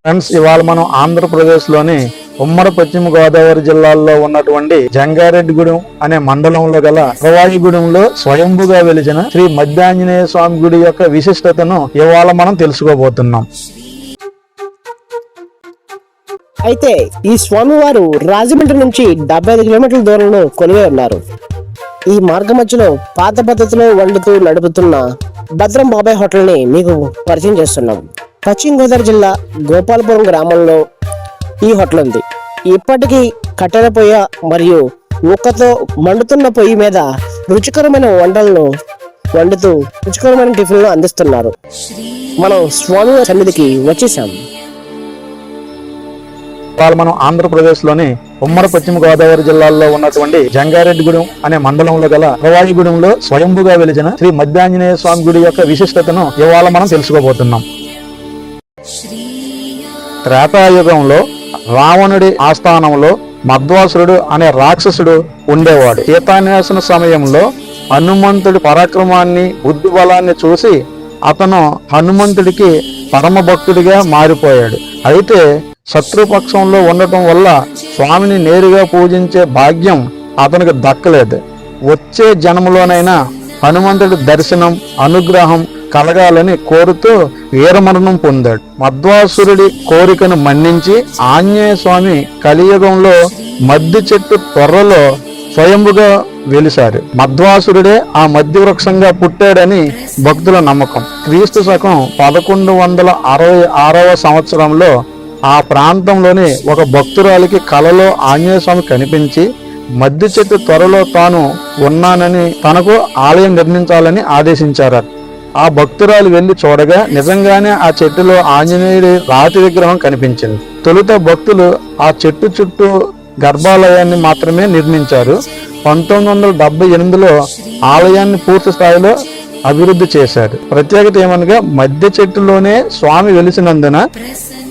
Friends ఇవాళ మనం ఆంధ్రప్రదేశ్లోని ఉమ్మడి పశ్చిమ గోదావరి జిల్లాలో ఉన్నటువంటి జంగారెడ్డిగూడెం అనే మండలంలో గల ప్రవాహిగూడెంలో స్వయంభుగా వెలిచిన శ్రీ మధ్యాంజనేయ స్వామి గుడి యొక్క విశిష్టతను ఇవాళ మనం తెలుసుకోబోతున్నాం. అయితే ఈ స్వామివారు రాజమండ్రి నుంచి డెబ్బై ఐదు కిలోమీటర్ల దూరంలో కొలువై ఉన్నారు. ఈ మార్గ మధ్యలో పాత పద్ధతిలో వండుతూ నడుపుతున్న భద్రం బాబాయ్ హోటల్ని మీకు పరిచయం చేస్తున్నాం. పశ్చిమ గోదావరి జిల్లా గోపాలపురం గ్రామంలో ఈ హోటల్ ఉంది. ఇప్పటికీ కట్టెల పొయ్య మరియు ఉక్కతో మండుతున్న పొయ్యి మీద రుచికరమైన వంటలను వండుతూ రుచికరమైన టిఫిన్లు అందిస్తున్నారు. మనం స్వామి సన్నిధికి వచ్చేసాం. వాళ్ళు మనం ఆంధ్రప్రదేశ్లోనే ఉమ్మడి పశ్చిమ గోదావరి జిల్లాలో ఉన్నటువంటి జంగారెడ్డిగూడెం అనే మండలంలో గల ప్రవాయిగూడెంలో స్వయంభుగా వెలిచిన శ్రీ మధ్యాంజనేయ స్వామి గుడి యొక్క విశిష్టతను ఇవాళ మనం తెలుసుకోబోతున్నాం. త్రేతాయుగంలో రావణుడి ఆస్థానంలో మధ్వాసురుడు అనే రాక్షసుడు ఉండేవాడు. సీతాన్వేషణ సమయంలో హనుమంతుడి పరాక్రమాన్ని బుద్ధి బలాన్ని చూసి అతను హనుమంతుడికి పరమ భక్తుడిగా మారిపోయాడు. అయితే శత్రుపక్షంలో ఉండటం వల్ల స్వామిని నేరుగా పూజించే భాగ్యం అతనికి దక్కలేదు. వచ్చే జన్మలోనైనా హనుమంతుడి దర్శనం అనుగ్రహం కలగాలని కోరుతూ వీరమరణం పొందాడు. మధ్వాసురుడి కోరికను మన్నించి ఆంజనేయ స్వామి కలియుగంలో మద్ది చెట్టు త్వరలో స్వయంభుగా వెలిశారు. మధ్వాసురుడే ఆ మధ్య వృక్షంగా పుట్టాడని భక్తుల నమ్మకం. క్రీస్తు శకం పదకొండు వందల అరవై ఆరవ సంవత్సరంలో ఆ ప్రాంతంలోని ఒక భక్తురాలికి కలలో ఆంజనేయ స్వామి కనిపించి మధ్య చెట్టు త్వరలో తాను ఉన్నానని తనకు ఆలయం నిర్మించాలని ఆదేశించారు. ఆ భక్తురాలు వెళ్ళి చూడగా నిజంగానే ఆ చెట్టులో ఆంజనేయుడి రాతి విగ్రహం కనిపించింది. తొలుత భక్తులు ఆ చెట్టు చుట్టూ గర్భాలయాన్ని మాత్రమే నిర్మించారు. పంతొమ్మిది వందల డెబ్బై ఎనిమిదిలో ఆలయాన్ని పూర్తి స్థాయిలో అభివృద్ధి చేశారు. ప్రత్యేకత ఏమనగా మధ్య చెట్టులోనే స్వామి వెలిసినందున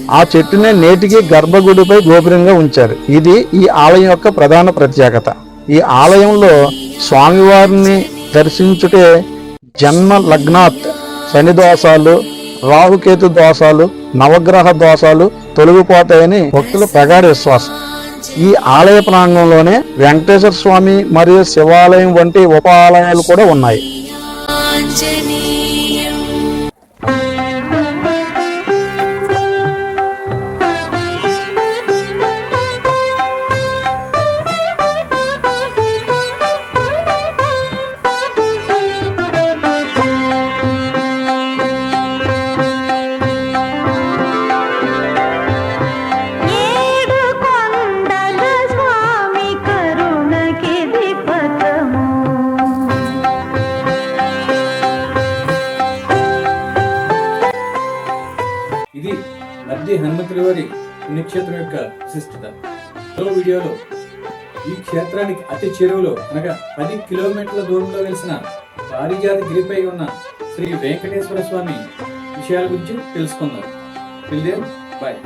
ఆ చెట్టునే నేటికి గర్భగుడిపై గోపురంగా ఉంచారు. ఇది ఈ ఆలయం యొక్క ప్రధాన ప్రత్యేకత. ఈ ఆలయంలో స్వామివారిని దర్శించుటే జన్మ లగ్నాత్ శని దోషాలు రాహుకేతు దోషాలు నవగ్రహ దోషాలు తొలగిపోతాయని భక్తుల ప్రగాఢ విశ్వాసం. ఈ ఆలయ ప్రాంగణంలోనే వెంకటేశ్వర స్వామి మరియు శివాలయం వంటి ఉప ఆలయాలు కూడా ఉన్నాయి. మధ్య హనుమంతుడి వారి పుణ్యక్షేత్రం యొక్క విశిష్టత. మరో వీడియోలో ఈ క్షేత్రానికి అతి చెరువులో అనగా పది కిలోమీటర్ల దూరంలో వెలిసిన పారిజాత గిరిపై ఉన్న శ్రీ వెంకటేశ్వర స్వామి విషయాల గురించి తెలుసుకుందాం. బాయ్